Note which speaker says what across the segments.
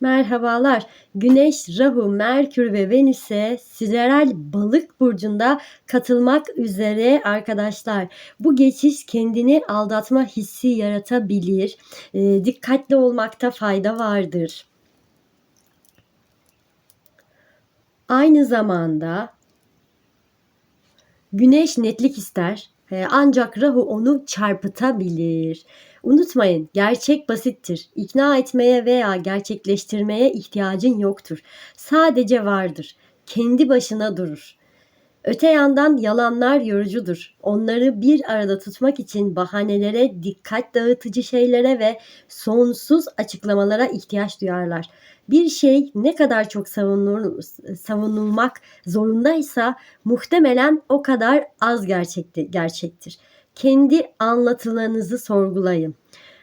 Speaker 1: Merhabalar. Güneş, Rahu, Merkür ve Venüs'e sideral balık burcunda katılmak üzere arkadaşlar. Bu geçiş kendini aldatma hissi yaratabilir. E, dikkatli olmakta fayda vardır. Aynı zamanda Güneş netlik ister. E, Ancak Rahu onu çarpıtabilir. Unutmayın, gerçek basittir. İkna etmeye veya gerçekleştirmeye ihtiyacın yoktur. Sadece vardır. Kendi başına durur. Öte yandan yalanlar yorucudur. Onları bir arada tutmak için bahanelere, dikkat dağıtıcı şeylere ve sonsuz açıklamalara ihtiyaç duyarlar. Bir şey ne kadar çok savunulur, savunulmak zorundaysa muhtemelen o kadar az gerçekti, gerçektir. Kendi anlatılarınızı sorgulayın.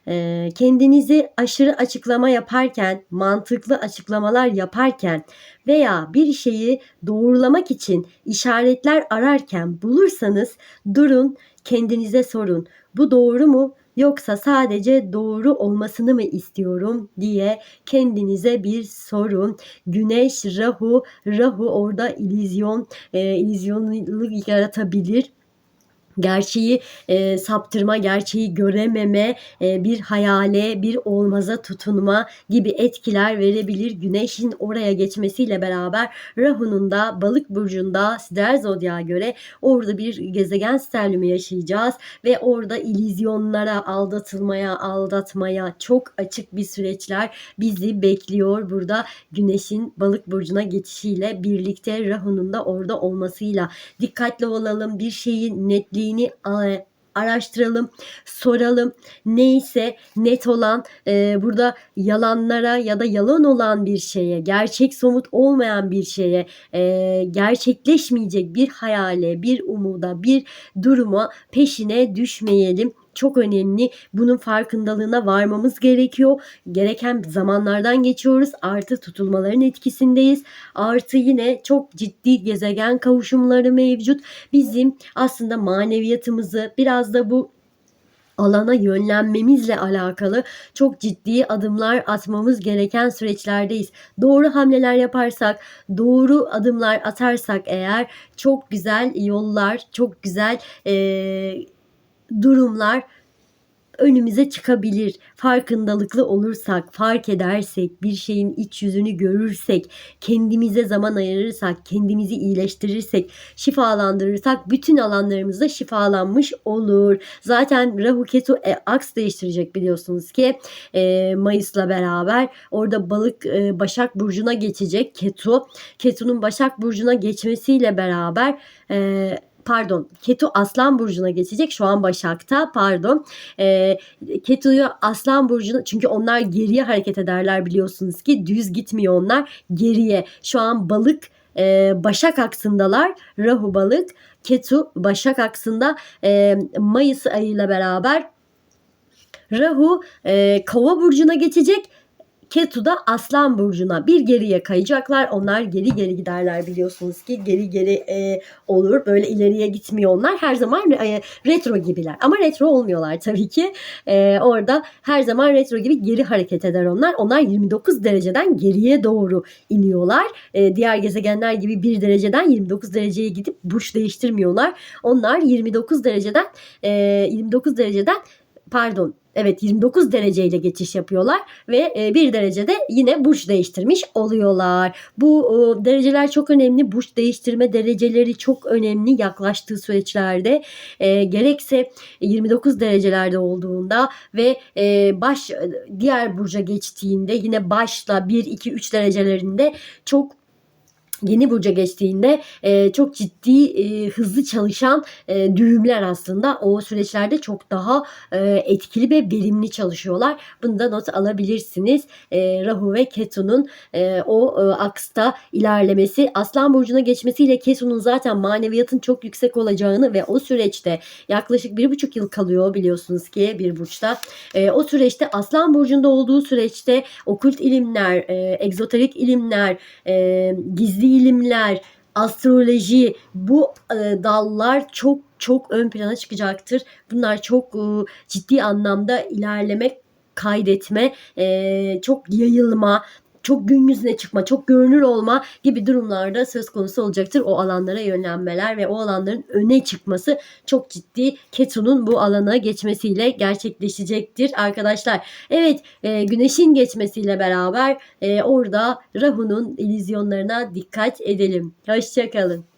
Speaker 1: Ee, kendinizi aşırı açıklama yaparken, mantıklı açıklamalar yaparken veya bir şeyi doğrulamak için işaretler ararken bulursanız durun, kendinize sorun. Bu doğru mu? Yoksa sadece doğru olmasını mı istiyorum diye kendinize bir sorun. Güneş, Rahu, Rahu orada illüzyon, e, illüzyonluk yaratabilir gerçeği e, saptırma, gerçeği görememe, e, bir hayale, bir olmaza tutunma gibi etkiler verebilir. Güneşin oraya geçmesiyle beraber Rahu'nun da balık burcunda sider zodya göre orada bir gezegen sterlimi yaşayacağız ve orada ilizyonlara, aldatılmaya, aldatmaya çok açık bir süreçler bizi bekliyor. Burada Güneşin balık burcuna geçişiyle birlikte Rahu'nun da orada olmasıyla dikkatli olalım. Bir şeyin netliği netliğini araştıralım, soralım. Neyse net olan e, burada yalanlara ya da yalan olan bir şeye, gerçek somut olmayan bir şeye, e, gerçekleşmeyecek bir hayale, bir umuda, bir duruma peşine düşmeyelim çok önemli. Bunun farkındalığına varmamız gerekiyor. Gereken zamanlardan geçiyoruz. Artı tutulmaların etkisindeyiz. Artı yine çok ciddi gezegen kavuşumları mevcut. Bizim aslında maneviyatımızı biraz da bu alana yönlenmemizle alakalı çok ciddi adımlar atmamız gereken süreçlerdeyiz. Doğru hamleler yaparsak, doğru adımlar atarsak eğer çok güzel yollar, çok güzel e, durumlar önümüze çıkabilir. Farkındalıklı olursak, fark edersek, bir şeyin iç yüzünü görürsek, kendimize zaman ayırırsak, kendimizi iyileştirirsek, şifalandırırsak bütün alanlarımızda şifalanmış olur. Zaten Rahu Ketu e, aks değiştirecek biliyorsunuz ki e, Mayıs'la beraber orada balık e, Başak Burcu'na geçecek Ketu. Ketu'nun Başak Burcu'na geçmesiyle beraber e, pardon Ketu Aslan Burcu'na geçecek. Şu an Başak'ta pardon. E, Ketu'yu Aslan Burcu'na çünkü onlar geriye hareket ederler biliyorsunuz ki düz gitmiyor onlar geriye. Şu an balık e, Başak aksındalar. Rahu balık Ketu Başak aksında e, Mayıs ayıyla beraber Rahu e, Kova burcuna geçecek. Ketu da Aslan Burcu'na bir geriye kayacaklar. Onlar geri geri giderler biliyorsunuz ki. Geri geri e, olur. Böyle ileriye gitmiyor onlar. Her zaman e, retro gibiler. Ama retro olmuyorlar tabii ki. E, orada her zaman retro gibi geri hareket eder onlar. Onlar 29 dereceden geriye doğru iniyorlar. E, diğer gezegenler gibi 1 dereceden 29 dereceye gidip burç değiştirmiyorlar. Onlar 29 dereceden e, 29 dereceden pardon Evet 29 dereceyle geçiş yapıyorlar ve 1 e, derecede yine burç değiştirmiş oluyorlar. Bu dereceler çok önemli. Burç değiştirme dereceleri çok önemli yaklaştığı süreçlerde. E, gerekse 29 derecelerde olduğunda ve e, baş diğer burca geçtiğinde yine başla 1 2 3 derecelerinde çok yeni burca geçtiğinde e, çok ciddi e, hızlı çalışan e, düğümler aslında o süreçlerde çok daha e, etkili ve verimli çalışıyorlar. Bunu da not alabilirsiniz. E, Rahu ve Ketu'nun e, o e, aksta ilerlemesi Aslan burcuna geçmesiyle Ketu'nun zaten maneviyatın çok yüksek olacağını ve o süreçte yaklaşık bir buçuk yıl kalıyor biliyorsunuz ki bir burçta. E, o süreçte Aslan burcunda olduğu süreçte okült ilimler, e, egzoterik ilimler, e, gizli ilimler, astroloji bu e, dallar çok çok ön plana çıkacaktır. Bunlar çok e, ciddi anlamda ilerlemek kaydetme, e, çok yayılma, çok gün yüzüne çıkma, çok görünür olma gibi durumlarda söz konusu olacaktır. O alanlara yönlenmeler ve o alanların öne çıkması çok ciddi Ketu'nun bu alana geçmesiyle gerçekleşecektir arkadaşlar. Evet e, güneşin geçmesiyle beraber e, orada Rahu'nun illüzyonlarına dikkat edelim. Hoşçakalın.